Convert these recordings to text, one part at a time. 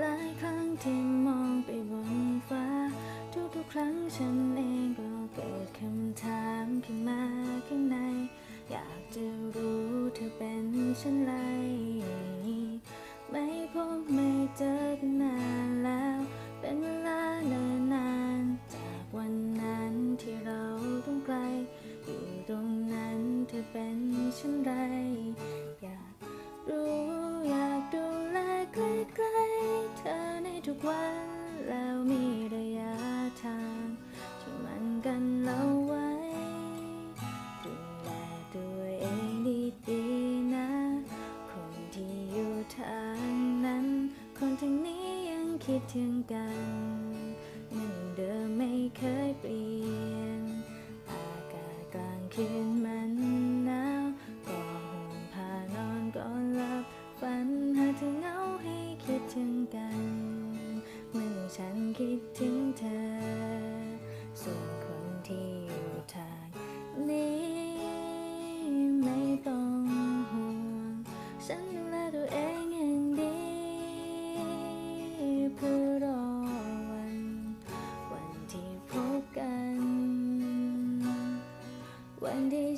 หลายครั้งที่มองไปบนฟ้า ทุกๆครั้งฉันเองก็เกิดคำถามขึ้นมาข้างใน อยากจะรู้เธอเป็นเช่นไร ไม่พบไม่เจอกันนานแล้ว เป็นเวลาเนิ่นนาน จากวันนั้นที่เราต้องไกล อยู่ตรงนั้นเธอเป็นเช่นไร อยากรู้ แล้วมีระยะทางที่มันกันเราไว้ดูแลตัวเองดีๆนะ คนที่อยู่ทางนั้น คนทางนี้ยังคิดถึงกันเหมือนเดิมไม่เคยเปลี่ยน วันที่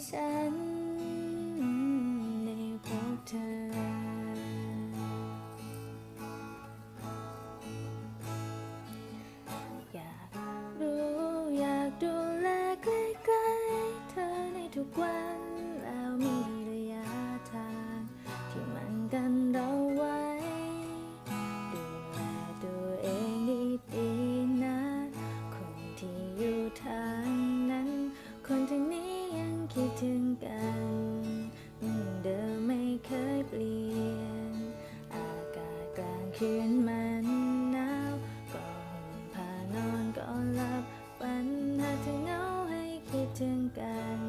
คิดถึงกันเหมือนเดิมไม่เคยเปลี่ยน อากาศกลางคืนมันหนาวก็ห่มผ้านอนก่อนหลับฝันหาเธอเหงาให้คิดถึงกัน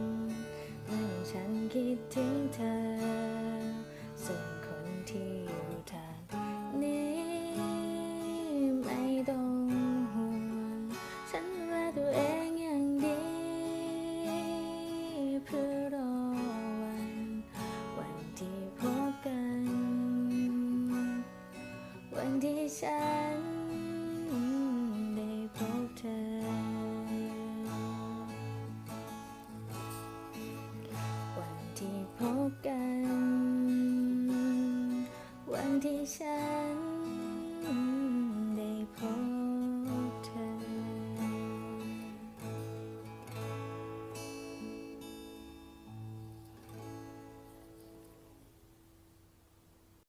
เมื่อฉันคิดถึงเธอ ที่ฉันได้พบเธอ วันที่พบกัน วันที่ฉัน